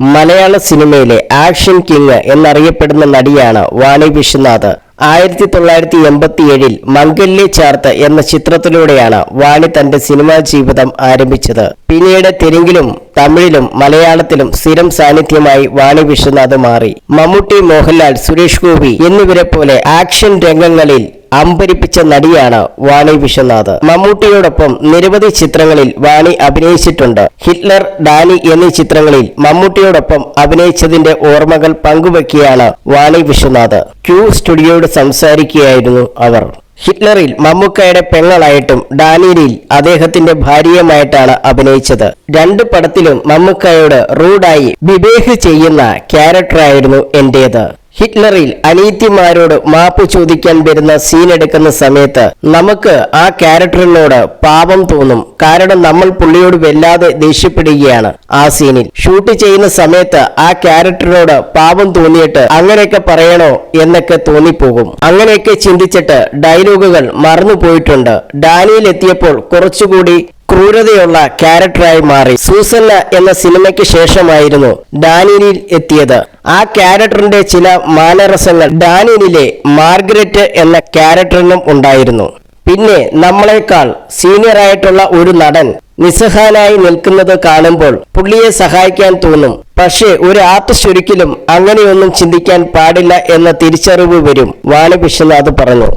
മലയാള സിനിമയിലെ action king എന്നറിയപ്പെടുന്ന നടിയാണ് വാണി വിശ്വനാഥ്. ആയിരത്തി തൊള്ളായിരത്തി എൺപത്തിയേഴിൽ മംഗല്യ ചാർത്ത് എന്ന ചിത്രത്തിലൂടെയാണ് വാണി തന്റെ സിനിമാ ജീവിതം ആരംഭിച്ചത്. പിന്നീട് തെലുങ്കിലും തമിഴിലും മലയാളത്തിലും സ്ഥിരം സാന്നിധ്യമായി വാണി വിശ്വനാഥ് മാറി. മമ്മൂട്ടി മോഹൻലാൽ സുരേഷ് ഗോപി എന്നിവരെ പോലെ ആക്ഷൻ രംഗങ്ങളിൽ അമ്പരിപ്പിച്ച നടിയാണ് വാണി വിശ്വനാഥ്. മമ്മൂട്ടിയോടൊപ്പം നിരവധി ചിത്രങ്ങളിൽ വാണി അഭിനയിച്ചിട്ടുണ്ട്. ഹിറ്റ്ലർ ഡാനി എന്നീ ചിത്രങ്ങളിൽ മമ്മൂട്ടിയോടൊപ്പം അഭിനയിച്ചതിന്റെ ഓർമ്മകൾ പങ്കുവെക്കുകയാണ് വാണി വിശ്വനാഥ്. ക്യൂ സ്റ്റുഡിയോയോട് സംസാരിക്കുകയായിരുന്നു അവർ. ഹിറ്റ്ലറിൽ മമ്മൂക്കയുടെ പെങ്ങളായിട്ടും ഡാനിയലിൽ അദ്ദേഹത്തിന്റെ ഭാര്യയുമായിട്ടാണ് അഭിനയിച്ചത്. രണ്ട് പടത്തിലും മമ്മൂക്കയോട് റൂഡായി വിവേഹ് ചെയ്യുന്ന ക്യാരക്ടറായിരുന്നു എന്റേത്. ഹിറ്റ്ലറിൽ അനീത്യന്മാരോട് മാപ്പ് ചോദിക്കാൻ വരുന്ന സീൻ എടുക്കുന്ന സമയത്ത് നമുക്ക് ആ ക്യാരക്ടറിനോട് പാപം തോന്നും. കാരണം നമ്മൾ പുള്ളിയോട് വല്ലാതെ ദേഷ്യപ്പെടുകയാണ് ആ സീനിൽ ഷൂട്ട് ചെയ്യുന്ന സമയത്ത് ആ ക്യാരക്ടറിനോട് പാപം തോന്നിയിട്ട് അങ്ങനെയൊക്കെ പറയണോ എന്നൊക്കെ തോന്നിപ്പോകും. അങ്ങനെയൊക്കെ ചിന്തിച്ചിട്ട് ഡയലോഗുകൾ മറന്നു പോയിട്ടുണ്ട് ഡാനിയിൽ എത്തിയപ്പോൾ കുറച്ചുകൂടി ക്രൂരതയുള്ള ക്യാരക്ടറായി മാറി സൂസന്ന എന്ന സിനിമയ്ക്ക് ശേഷമായിരുന്നു ഡാനിയലിൽ എത്തിയത്. ആ ക്യാരക്ടറിന്റെ ചില മാനരസങ്ങൾ ഡാനിയലിലെ മാർഗ്രറ്റ് എന്ന ക്യാരക്ടറിനും ഉണ്ടായിരുന്നു. പിന്നെ നമ്മളെക്കാൾ സീനിയറായിട്ടുള്ള ഒരു നടൻ നിസ്സഹാനായി നിൽക്കുന്നത് കാണുമ്പോൾ പുള്ളിയെ സഹായിക്കാൻ തോന്നും. പക്ഷേ ഒരു ആർട്ടിസ്റ്റ് ഒരിക്കലും അങ്ങനെയൊന്നും ചിന്തിക്കാൻ പാടില്ല എന്ന തിരിച്ചറിവ് വരും വാണി വിശ്വനാഥ് പറഞ്ഞു.